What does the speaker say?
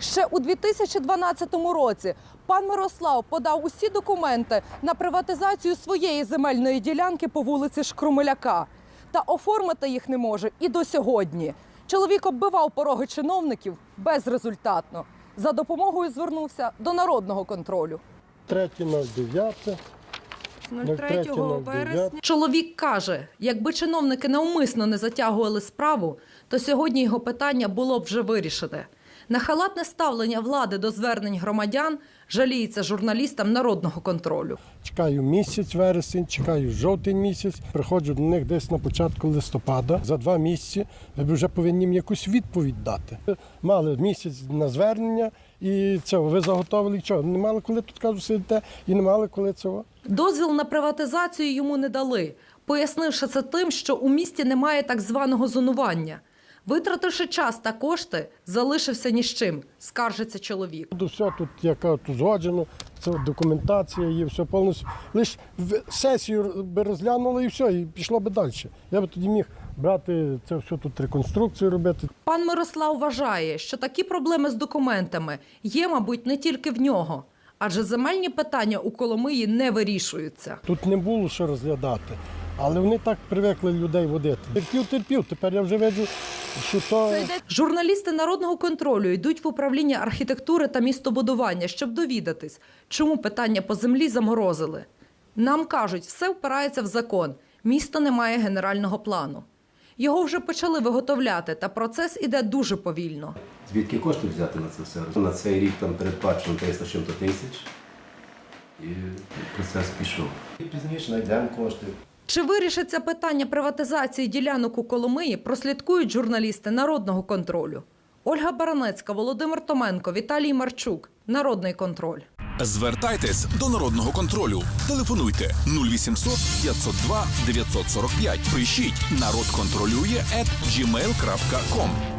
Ще у 2012 році пан Мирослав подав усі документи на приватизацію своєї земельної ділянки по вулиці Шкрумеляка. Та оформити їх не може і до сьогодні. Чоловік оббивав пороги чиновників безрезультатно. За допомогою звернувся до народного контролю. 3.09. 03 вересня. Чоловік каже, якби чиновники навмисно не затягували справу, то сьогодні його питання було б вже вирішене. На халатне ставлення влади до звернень громадян жаліється журналістам народного контролю. Чекаю місяць вересень, чекаю жовтень місяць. Приходжу до них десь на початку листопада. За два місяці ви вже повинні мені якусь відповідь дати. Мали місяць на звернення і цього. Ви заготовили що? Не мали коли тут кажу, сидите і не мали коли цього. Дозвіл на приватизацію йому не дали, пояснивши це тим, що у місті немає так званого зонування. Витративши час та кошти, залишився ні з чим, скаржиться чоловік. Все тут яка тут узгоджено, це документація є, все повністю. Лише сесію би розглянули і все, і пішло би далі. Я би тоді міг брати це все тут реконструкцію робити. Пан Мирослав вважає, що такі проблеми з документами є, мабуть, не тільки в нього, адже земельні питання у Коломиї не вирішуються. Тут не було що розглядати. Але вони так привикли людей водити. Терпів, терпів. Тепер я вже бачу, що то Журналісти народного контролю йдуть в управління архітектури та містобудування, щоб довідатись, чому питання по землі заморозили. Нам кажуть, все впирається в закон. Місто не має генерального плану. Його вже почали виготовляти, та процес іде дуже повільно. Звідки кошти взяти на це все? На цей рік там передбачено 300 чим-то тисяч. І процес пішов. І пізніше знайдемо кошти. Чи вирішиться питання приватизації ділянок у Коломиї, прослідкують журналісти народного контролю. Ольга Баранецька, Володимир Томенко, Віталій Марчук. Народний контроль. Звертайтесь до народного контролю. Телефонуйте 0800 502 945. Пишіть народ контролює at gmail.com.